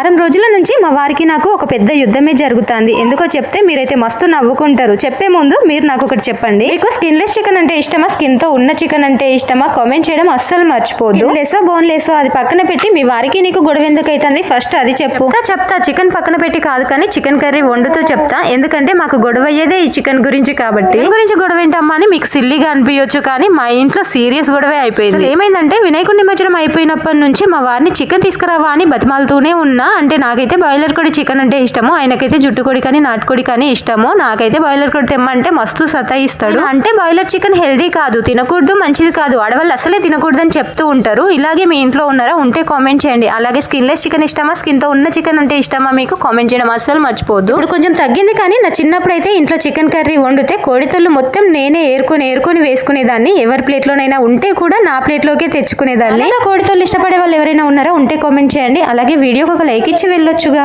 వారం రోజుల నుంచి మా వారికి నాకు ఒక పెద్ద యుద్ధమే జరుగుతుంది. ఎందుకో చెప్తే మీరైతే మస్తు నవ్వుకుంటారు. చెప్పే ముందు మీరు నాకు ఒకటి చెప్పండి. మీకు స్కిన్లెస్ చికెన్ అంటే ఇష్టమా? స్కిన్తో ఉన్న చికెన్ అంటే ఇష్టమా? కామెంట్ చేయడం అస్సలు మర్చిపోదు లేసో బోన్ లేసో అది పక్కన పెట్టి మీ వారికి నీకు గొడవ ఎందుకు అవుతుంది ఫస్ట్ అది చెప్పు. చెప్తా. చికెన్ పక్కన పెట్టి కాదు కానీ చికెన్ కర్రీ వండుతూ చెప్తా. ఎందుకంటే మాకు గొడవ అయ్యేదే ఈ చికెన్ గురించి కాబట్టి. గురించి గొడవ ఏంటమ్మా అని మీకు సిల్లీగా అనిపించవచ్చు కానీ మా ఇంట్లో సీరియస్ గొడవే అయిపోయింది. ఏమైందంటే వినాయకుడి నిమజ్జనం అయిపోయినప్పటి నుంచి మా వారిని చికెన్ తీసుకురావా అని బతిమాలుతూనే ఉన్నా. అంటే నాకైతే బాయిలర్ కోడి చికెన్ అంటే ఇష్టము ఆయనకైతే జుట్టు కోడి కానీ నాటుకోడి కానీ ఇష్టము. నాకైతే బాయిలర్ కోడి తెమ్మంటే మస్తు సతాయిస్తాడు. అంటే బాయిలర్ చికెన్ హెల్దీ కాదు తినకూడదు మంచిది కాదు. ఆడవాళ్ళు అసలే తినకూడదు అని చెప్తూ ఉంటారు. ఇలాగే మీ ఇంట్లో ఉన్నారా ఉంటే కామెంట్ చేయండి. అలాగే స్కిన్లెస్ చికెన్ ఇష్టమా స్కిన్తో ఉన్న చికెన్ అంటే ఇష్టమా మీకు కామెంట్ చేయడం అస్సలు మర్చిపోద్దు ఇప్పుడు కొంచెం తగ్గింది కానీ నా చిన్నప్పుడు అయితే ఇంట్లో చికెన్ కర్రీ వండితే కోడితొల్లు మొత్తం నేనే ఏరుకొని ఏరుకొని వేసుకునేదాన్ని. ఎవరి ప్లేట్లోనైనా ఉంటే కూడా నా ప్లేట్లోకే తెచ్చుకునేదాన్ని. కోడితొల్లు ఇష్టపడే వాళ్ళు ఎవరైనా ఉన్నారా ఉంటే కామెంట్ చేయండి. అలాగే వీడియోకి ఒక లైక్ పైకిచ్చి వెళ్ళొచ్చుగా.